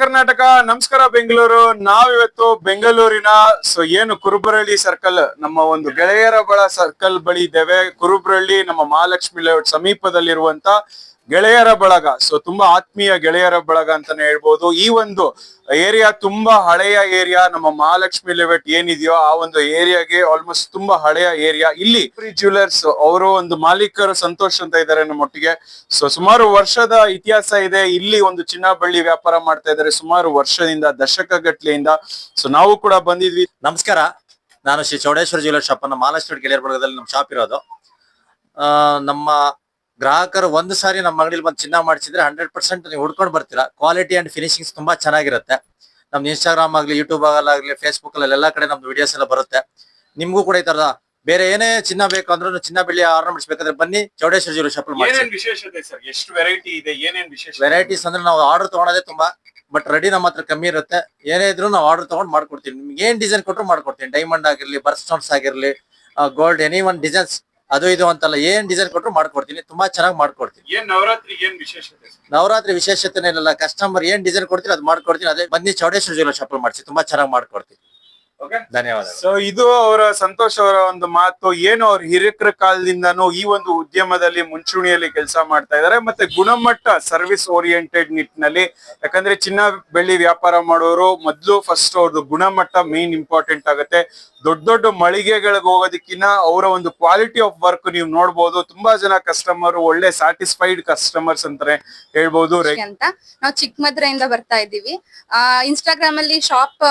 ಕರ್ನಾಟಕ ನಮಸ್ಕಾರ ಬೆಂಗಳೂರು. ನಾವಿವತ್ತು ಬೆಂಗಳೂರಿನ, ಸೊ ಏನು ಕುರುಬರಳ್ಳಿ ಸರ್ಕಲ್ ನಮ್ಮ ಒಂದು ಗೆಳೆಯರ ಬಳ ಸರ್ಕಲ್ ಬಳಿ ಇದ್ದೇವೆ. ಕುರುಬರಳ್ಳಿ, ನಮ್ಮ ಮಹಾಲಕ್ಷ್ಮಿ ಲೇಔಟ್ ಸಮೀಪದಲ್ಲಿರುವಂತ ಗೆಳೆಯರ ಬಳಗ. ಸೊ ತುಂಬಾ ಆತ್ಮೀಯ ಗೆಳೆಯರ ಬಳಗ ಅಂತಾನೆ ಹೇಳ್ಬೋದು. ಈ ಒಂದು ಏರಿಯಾ ತುಂಬಾ ಹಳೆಯ ಏರಿಯಾ ನಮ್ಮ ಮಹಾಲಕ್ಷ್ಮಿ ಲೆವೆಟ್ ಏನಿದೆಯೋ ಆ ಒಂದು ಏರಿಯಾಗೆ ಆಲ್ಮೋಸ್ಟ್ ತುಂಬಾ ಹಳೆಯ ಏರಿಯಾ ಇಲ್ಲಿ ಜ್ಯುವೆಲರ್ಸ್ ಅವರು ಒಂದು ಮಾಲೀಕರು ಸಂತೋಷ್ ಅಂತ ಇದ್ದಾರೆ ನಮ್ಮೊಟ್ಟಿಗೆ. ಸೊ ಸುಮಾರು ವರ್ಷದ ಇತಿಹಾಸ ಇದೆ. ಇಲ್ಲಿ ಒಂದು ಚಿನ್ನ ಬಳ್ಳಿ ವ್ಯಾಪಾರ ಮಾಡ್ತಾ ಇದ್ದಾರೆ ಸುಮಾರು ವರ್ಷದಿಂದ ದಶಕ ಗಟ್ಲೆಯಿಂದ ಸೊ ನಾವು ಕೂಡ ಬಂದಿದ್ವಿ. ನಮಸ್ಕಾರ. ನಾನು ಶ್ರೀ ಚೌಡೇಶ್ವರ ಜ್ಯುವೆಲರ್ ಶಾಪ್ ಅನ್ನ ಮಹಾಲಕ್ಷ್ಮಿ ಗೆಳೆಯರ ಬಳಗದಲ್ಲಿ ನಮ್ಮ ಶಾಪ್ ಇರೋದು. ನಮ್ಮ ಗ್ರಾಹಕರು ಒಂದು ಸಾರಿ ನಮ್ಮ ಅಂಗಡಿಲಿ ಬಂದು ಚಿನ್ನ ಮಾಡಿಸಿದ್ರೆ ಹಂಡ್ರೆಡ್ ಪರ್ಸೆಂಟ್ ನೀವು ಹುಡ್ಕೊಂಡು ಬರ್ತೀರಾ? ಕ್ವಾಲಿಟಿ ಅಂಡ್ ಫಿನಿಶಿಂಗ್ಸ್ ತುಂಬಾ ಚೆನ್ನಾಗಿರುತ್ತೆ. ನಮ್ದು ಇನ್ಸ್ಟಾಗ್ರಾಮ್ ಆಗಲಿ ಯೂಟ್ಯೂಬ್ ಆಗಲಿ ಫೇಸ್ಬುಕ್ ಅಲ್ಲಿ ಎಲ್ಲ ಕಡೆ ನಮ್ದು ವಿಡಿಯೋಸ್ ಎಲ್ಲ ಬರುತ್ತೆ. ನಿಮ್ಗೂ ಕೂಡ ಈ ತರದ ಬೇರೆ ಏನೇ ಚಿನ್ನ ಬೇಕು ಅಂದ್ರೂ ಚಿನ್ನ ಬೆಳ್ಳಿ ಆರ್ಡರ್ ಬೇಕಾದ್ರೆ ಬನ್ನಿ ಚೌಡೇಶ್ವರ ಶಾಪ್ ಏನೇನ್ ವಿಶೇಷತೆ ಸರ್? ಎಷ್ಟು ವೆರೈಟಿ ಇದೆ ಏನೇನ್ ವಿಶೇಷ ವೆರೈಟೀಸ್ ಅಂದ್ರೆ ನಾವು ಆರ್ಡರ್ ತಗೊಳೋದೇ ತುಂಬಾ ಬಟ್ ರೆಡಿ ನಮ್ಮ ಹತ್ರ ಕಮ್ಮಿ ಇರುತ್ತೆ. ಏನೇ ಇದ್ರು ನಾವು ಆರ್ಡರ್ ತಗೊಂಡ್ ಮಾಡ್ಕೊಡ್ತೀವಿ. ನಿಮ್ಗೆ ಏನ್ ಡಿಸೈನ್ ಕೊಟ್ಟರು ಮಾಡ್ಕೊಡ್ತೀನಿ. ಡೈಮಂಡ್ ಆಗಿರ್ಲಿ ಬರ್ಸ್ಟೋನ್ಸ್ ಆಗಿರಲಿ ಆಗಿರ್ಲಿ ಗೋಲ್ಡ್ ಎನಿ ಒನ್ ಡಿಸೈನ್ಸ್ ಅದು ಇದು ಅಂತಲ್ಲ ಏನ್ ಡಿಸೈನ್ ಕೊಟ್ಟರು ಮಾಡ್ಕೊಡ್ತೀನಿ ತುಂಬಾ ಚೆನ್ನಾಗಿ ಮಾಡ್ಕೊಡ್ತೀನಿ. ಏನ್ ನವರಾತ್ರಿ ಏನ್ ವಿಶೇಷತೆ? ನವರಾತ್ರಿ ವಿಶೇಷತೆ ಕಸ್ಟಮರ್ ಏನ್ ಡಿಸೈನ್ ಕೊಡ್ತೀನಿ ಅದು ಮಾಡ್ಕೊಡ್ತೀನಿ ಅದೇ ಬನ್ನಿ ಚೌಡೇಶ್ವರ ಜ್ಯುವೆಲರ್ ಶಾಪ್ ಮಾಡಿಸಿ ತುಂಬಾ ಚೆನ್ನಾಗಿ ಮಾಡ್ಕೊಡ್ತೀನಿ. ಓಕೆ ಧನ್ಯವಾದಗಳು. ಸೊ ಇದು ಅವರ ಸಂತೋಷ್ ಅವರ ಒಂದು ಮಾತು. ಏನು ಅವ್ರ ಹಿರಿಕರ ಕಾಲದಿಂದನೂ ಈ ಒಂದು ಉದ್ಯಮದಲ್ಲಿ ಮುಂಚೂಣಿಯಲ್ಲಿ ಕೆಲಸ ಮಾಡ್ತಾ ಇದ್ದಾರೆ. ಮತ್ತೆ ಗುಣಮಟ್ಟ ಸರ್ವಿಸ್ ಓರಿಯೆಂಟೆಡ್ ನಿಟ್ಟಿನಲ್ಲಿ. ಯಾಕಂದ್ರೆ ಚಿನ್ನ ಬೆಳ್ಳಿ ವ್ಯಾಪಾರ ಮಾಡೋರು ಮೊದ್ಲು ಫಸ್ಟ್ ಅವ್ರದ್ದು ಗುಣಮಟ್ಟ ಮೇನ್ ಇಂಪಾರ್ಟೆಂಟ್ ಆಗುತ್ತೆ. ದೊಡ್ಡ ದೊಡ್ಡ ಮಳಿಗೆಗಳಿಗೆ ಹೋಗೋದಕ್ಕಿಂತ ಅವರ ಒಂದು ಕ್ವಾಲಿಟಿ ಆಫ್ ವರ್ಕ್ ನೀವು ನೋಡ್ಬೋದು. ತುಂಬಾ ಜನ ಕಸ್ಟಮರ್ ಒಳ್ಳೆ ಸ್ಯಾಟಿಸ್ಫೈಡ್ ಕಸ್ಟಮರ್ಸ್ ಅಂತಾನೆ ಹೇಳ್ಬಹುದು ಅಂತ. ನಾವು ಚಿಕ್ಕಮದ್ರೆಯಿಂದ ಬರ್ತಾ ಇದೀವಿ ಇನ್ಸ್ಟಾಗ್ರಾಮ್ ಅಲ್ಲಿ ಶಾಪ್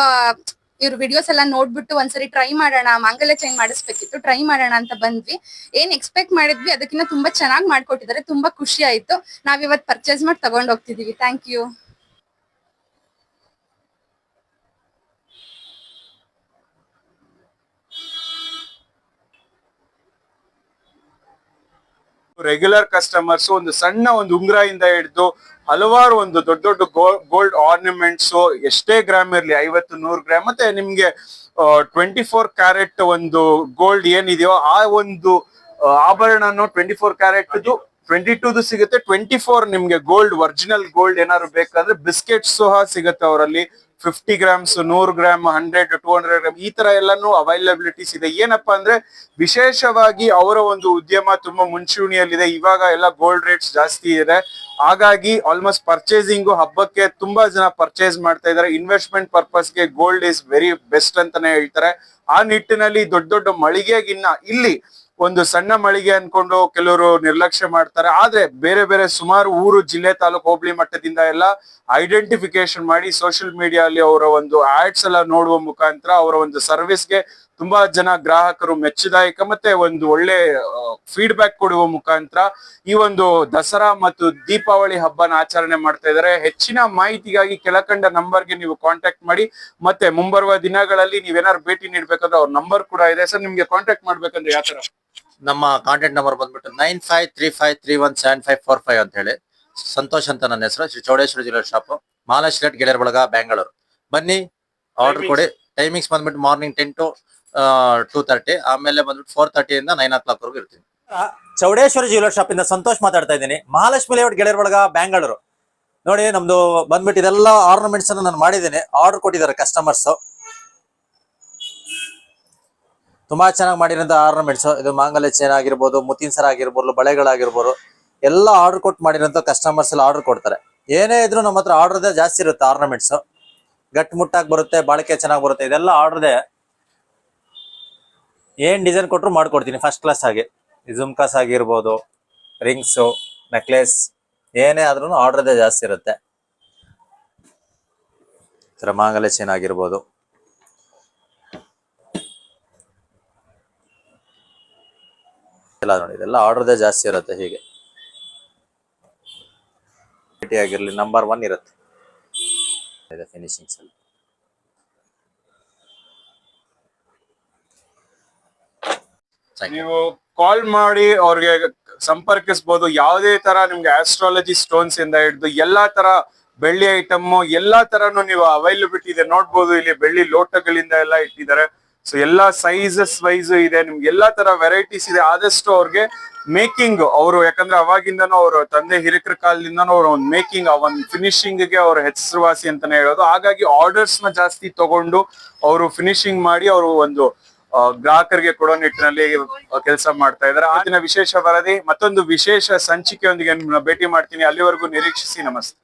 ಇವ್ರ ವಿಡಿಯೋಸ್ ಎಲ್ಲ ನೋಡ್ಬಿಟ್ಟು ಒಂದ್ಸರಿ ಟ್ರೈ ಮಾಡೋಣ, ಮಾಂಗಲ್ಯ ಚೇಂಜ್ ಮಾಡಿಸ್ಬೇಕಿತ್ತು ಟ್ರೈ ಮಾಡೋಣ ಅಂತ ಬಂದ್ವಿ. ಏನ್ ಎಕ್ಸ್ಪೆಕ್ಟ್ ಮಾಡಿದ್ವಿ ಅದಕ್ಕಿಂತ ತುಂಬಾ ಚೆನ್ನಾಗಿ ಮಾಡ್ಕೊಟ್ಟಿದ್ದಾರೆ, ತುಂಬಾ ಖುಷಿ ಆಯ್ತು. ನಾವ್ ಇವತ್ ಪರ್ಚೇಸ್ ಮಾಡಿ ತಗೊಂಡ್ ಹೋಗ್ತಿದೀವಿ. ಥ್ಯಾಂಕ್ ಯು ರೆಗ್ಯುಲರ್ ಕಸ್ಟಮರ್ಸ್ ಒಂದು ಸಣ್ಣ ಒಂದು ಉಂಗುರ ಇಂದ ಹಿಡಿದು ಹಲವಾರು ಒಂದು ದೊಡ್ಡ ದೊಡ್ಡ ಗೋಲ್ಡ್ ಆರ್ನಮೆಂಟ್ಸ್ ಎಷ್ಟೇ ಗ್ರಾಮ್ ಇರಲಿ, ಐವತ್ತು, ನೂರು ಗ್ರಾಮ್ ಮತ್ತೆ ನಿಮ್ಗೆ ಟ್ವೆಂಟಿ ಫೋರ್ ಕ್ಯಾರೆಟ್ ಒಂದು ಗೋಲ್ಡ್ ಏನಿದೆಯೋ ಆ ಒಂದು ಆಭರಣ ಟ್ವೆಂಟಿ ಫೋರ್ ಕ್ಯಾರೆಟ್ ಟ್ವೆಂಟಿ ಟೂದು ಸಿಗುತ್ತೆ. ಟ್ವೆಂಟಿ ಫೋರ್ ನಿಮ್ಗೆ ಗೋಲ್ಡ್ ಒರಿಜಿನಲ್ ಗೋಲ್ಡ್ ಏನಾದ್ರು ಬೇಕಾದ್ರೆ ಬಿಸ್ಕೆಟ್ಸ್ ಸಹ ಸಿಗುತ್ತೆ ಅವರಲ್ಲಿ. ಫಿಫ್ಟಿ ಗ್ರಾಮ್ಸ್ ನೂರು gram hundred two hundred gram ಈ ತರ ಎಲ್ಲಾನು ಅವೈಲಬಿಲಿಟೀಸ್ ಇದೆ. ಏನಪ್ಪಾ ಅಂದ್ರೆ ವಿಶೇಷವಾಗಿ ಅವರ ಒಂದು ಉದ್ಯಮ ತುಂಬಾ ಮುಂಚೂಣಿಯಲ್ಲಿದೆ. ಇವಾಗ ಎಲ್ಲ ಗೋಲ್ಡ್ ರೇಟ್ಸ್ ಜಾಸ್ತಿ ಇದೆ. ಹಾಗಾಗಿ ಆಲ್ಮೋಸ್ಟ್ ಪರ್ಚೇಸಿಂಗು ಹಬ್ಬಕ್ಕೆ ತುಂಬಾ ಜನ ಪರ್ಚೇಸ್ ಮಾಡ್ತಾ ಇದಾರೆ ಇನ್ವೆಸ್ಟ್ಮೆಂಟ್ ಪರ್ಪಸ್ಗೆ ಗೋಲ್ಡ್ ಇಸ್ ವೆರಿ ಬೆಸ್ಟ್ ಅಂತಾನೆ ಹೇಳ್ತಾರೆ. ಆ ನಿಟ್ಟಿನಲ್ಲಿ ದೊಡ್ಡ ದೊಡ್ಡ ಮಳಿಗೆಗಿನ್ನ ಇಲ್ಲಿ ಒಂದು ಸಣ್ಣ ಮಳಿಗೆ ಅನ್ಕೊಂಡು ಕೆಲವರು ನಿರ್ಲಕ್ಷ್ಯ ಮಾಡ್ತಾರೆ. ಆದ್ರೆ ಬೇರೆ ಬೇರೆ ಸುಮಾರು ಊರು, ಜಿಲ್ಲೆ ತಾಲೂಕು ಹೋಬಳಿ ಮಟ್ಟದಿಂದ ಎಲ್ಲ ಐಡೆಂಟಿಫಿಕೇಶನ್ ಮಾಡಿ ಸೋಷಿಯಲ್ ಮೀಡಿಯಾ ಅಲ್ಲಿ ಅವರ ಒಂದು ಆಡ್ಸ್ ಎಲ್ಲ ನೋಡುವ ಮುಖಾಂತರ ಅವರ ಒಂದು ಸರ್ವಿಸ್ಗೆ ತುಂಬಾ ಜನ ಗ್ರಾಹಕರು ಮೆಚ್ಚುದಾಯಕ ಮತ್ತೆ ಒಂದು ಒಳ್ಳೆ ಫೀಡ್ಬ್ಯಾಕ್ ಕೊಡುವ ಮುಖಾಂತರ ಈ ಒಂದು ದಸರಾ ಮತ್ತು ದೀಪಾವಳಿ ಹಬ್ಬನ ಆಚರಣೆ ಮಾಡ್ತಾ ಇದ್ದಾರೆ. ಹೆಚ್ಚಿನ ಮಾಹಿತಿಗಾಗಿ ಕೆಳಕಂಡ ನಂಬರ್ಗೆ ನೀವು ಕಾಂಟ್ಯಾಕ್ಟ್ ಮಾಡಿ ಮತ್ತೆ ಮುಂಬರುವ ದಿನಗಳಲ್ಲಿ ನೀವೇನಾದ್ರು ಭೇಟಿ ನೀಡಬೇಕಂದ್ರೆ ಅವ್ರ ನಂಬರ್ ಕೂಡ ಇದೆ. ಸರ್ ನಿಮ್ಗೆ ಕಾಂಟ್ಯಾಕ್ಟ್ ಮಾಡ್ಬೇಕಂದ್ರೆ ಯಾವ ತರ ನಮ್ಮ ಕಾಂಟ್ಯಾಕ್ಟ್ ನಂಬರ್ ಬಂದ್ಬಿಟ್ಟು nine five three five three one seven five four five ಅಂತ ಹೇಳಿ. ಸಂತೋಷ್ ಅಂತ ನನ್ನ ಹೆಸರು. ಶ್ರೀ ಚೌಡೇಶ್ವರ ಜ್ಯುವೆಲರ್ ಶಾಪ್ ಮಾಲಾಶ್ ಲೇಟ್ ಗೆಳೆಯರ್ ಬಳಗ ಬೆಂಗಳೂರು ಬನ್ನಿ ಆರ್ಡರ್ ಕೊಡಿ. ಟೈಮಿಂಗ್ಸ್ ಬಂದ್ಬಿಟ್ಟು morning ten to two thirty ಆಮೇಲೆ ಬಂದ್ಬಿಟ್ಟು ಫೋರ್ ಇಂದ ನೈನ್ ಓ ಕ್ಲಾಕ್ ವರೆಗೂ ಇರ್ತೀನಿ. ಚೌಡೇಶ್ವರ ಜ್ಯುವೆಲರ್ ಶಾಪ್ ಇಂದ ಸಂತೋಷ್ ಮಾತಾಡ್ತಾ ಇದ್ದೀನಿ. ಮಹಾಲಕ್ಷ್ಮಿ ಲೇಔಟ್ ಗೆಳೆಯರ ಬಳಗ ಬ್ಯಾಂಗ್ಳೂರು ನೋಡಿ, ನಮ್ದು ಬಂದ್ಬಿಟ್ಟು ಇದೆಲ್ಲ ಆರ್ನಮೆಂಟ್ಸ್ ಅನ್ನ ನಾನು ಮಾಡಿದ್ದೀನಿ. ಆರ್ಡರ್ ಕೊಟ್ಟಿದ್ದಾರೆ ಕಸ್ಟಮರ್ಸ್ ತುಂಬಾ ಚೆನ್ನಾಗಿ ಮಾಡಿರೋಂಥ ಆರ್ನಮೆಂಟ್ಸ್ ಇದು ಮಾಂಗಲ್ಯ ಚೇನ್ ಆಗಿರ್ಬೋದು, ಮುತ್ತಿನ ಸರ ಆಗಿರ್ಬೋದು, ಬಳೆಗಳಾಗಿರ್ಬೋದು, ಎಲ್ಲ ಆರ್ಡರ್ ಕೊಟ್ಟು ಮಾಡಿರೋಂಥ ಕಸ್ಟಮರ್ಸ್ ಎಲ್ಲ ಆರ್ಡರ್ ಕೊಡ್ತಾರೆ. ಏನೇ ಇದ್ರು ನಮ್ಮ ಹತ್ರ ಆರ್ಡರ್ದೇ ಜಾಸ್ತಿ ಇರುತ್ತೆ ಆರ್ನಮೆಂಟ್ಸ್ ಗಟ್ಟಿ ಮುಟ್ಟಾಗಿ ಬರುತ್ತೆ, ಬಾಳಿಕೆ ಚೆನ್ನಾಗಿ ಬರುತ್ತೆ. ಇದೆಲ್ಲ ಆರ್ಡರ್ದೇ ಏನ್ ಡಿಸೈನ್ ಕೊಟ್ಟರು ಮಾಡ್ಕೊಡ್ತೀನಿ. ಫಸ್ಟ್ ಕ್ಲಾಸ್ ಆಗಿ ಜುಮ್ಕಾಸ್ ಆಗಿರ್ಬೋದು ರಿಂಗ್ಸು ನೆಕ್ಲೆಸ್ ಏನೇ ಆದ್ರೂ ಆರ್ಡ್ರದೇ ಜಾಸ್ತಿ ಇರುತ್ತೆ. ಥರ ಮಾಂಗಲ್ಯ ಚೈನ್ ಆಗಿರ್ಬೋದು. ಎಲ್ಲ ನೋಡಿ, ಇದೆಲ್ಲ ಆರ್ಡ್ರದೇ ಜಾಸ್ತಿ ಇರುತ್ತೆ ಹೀಗೆ. ಆಗಿರ್ಲಿ ನಂಬರ್ ಒನ್ ಇರುತ್ತೆ. ಫಿನಿಶಿಂಗ್ಸ್ ಅಲ್ಲಿ ನೀವು ಕಾಲ್ ಮಾಡಿ ಅವ್ರಿಗೆ ಸಂಪರ್ಕಿಸಬಹುದು ಯಾವುದೇ ತರ ನಿಮ್ಗೆ ಆಸ್ಟ್ರಾಲಜಿ ಸ್ಟೋನ್ಸ್ ಇಂದ ಹಿಡಿದು ಎಲ್ಲಾ ತರ ಬೆಳ್ಳಿ ಐಟಮ್ ಎಲ್ಲಾ ತರನು ನೀವು ಅವೈಲಬಿಲಿಟಿ ಇದೆ. ನೋಡ್ಬೋದು ಇಲ್ಲಿ ಬೆಳ್ಳಿ ಲೋಟಗಳಿಂದ ಎಲ್ಲ ಇಟ್ಟಿದ್ದಾರೆ. ಸೊ ಎಲ್ಲಾ ಸೈಜಸ್ ವೈಸ್ ಇದೆ. ನಿಮ್ಗೆ ಎಲ್ಲಾ ತರ ವೆರೈಟೀಸ್ ಇದೆ. ಆದಷ್ಟು ಅವ್ರಿಗೆ ಮೇಕಿಂಗ್ ಅವರು, ಯಾಕಂದ್ರೆ ಅವಾಗಿಂದನೂ ಅವರು ತಂದೆ ಹಿರಿಕರ ಕಾಲದಿಂದನೂ ಅವ್ರ ಒಂದು ಮೇಕಿಂಗ್ ಆ ಒಂದು ಫಿನಿಶಿಂಗ್ಗೆ ಅವ್ರ ಹೆಸರುವಾಸಿ ಅಂತಾನೆ ಹೇಳೋದು. ಹಾಗಾಗಿ ಆರ್ಡರ್ಸ್ನ ಜಾಸ್ತಿ ತಗೊಂಡು ಅವರು ಫಿನಿಶಿಂಗ್ ಮಾಡಿ ಅವರು ಒಂದು ಗ್ರಾಹಕರಿಗೆ ಕೊಡೋ ನಿಟ್ಟಿನಲ್ಲಿ ಕೆಲಸ ಮಾಡ್ತಾ ಇದ್ದಾರೆ. ದಿನ ವಿಶೇಷ ವರದಿ, ಮತ್ತೊಂದು ವಿಶೇಷ ಸಂಚಿಕೆಯೊಂದಿಗೆ ಭೇಟಿ ಮಾಡ್ತೀನಿ. ಅಲ್ಲಿವರೆಗೂ ನಿರೀಕ್ಷಿಸಿ, ನಮಸ್ತೆ.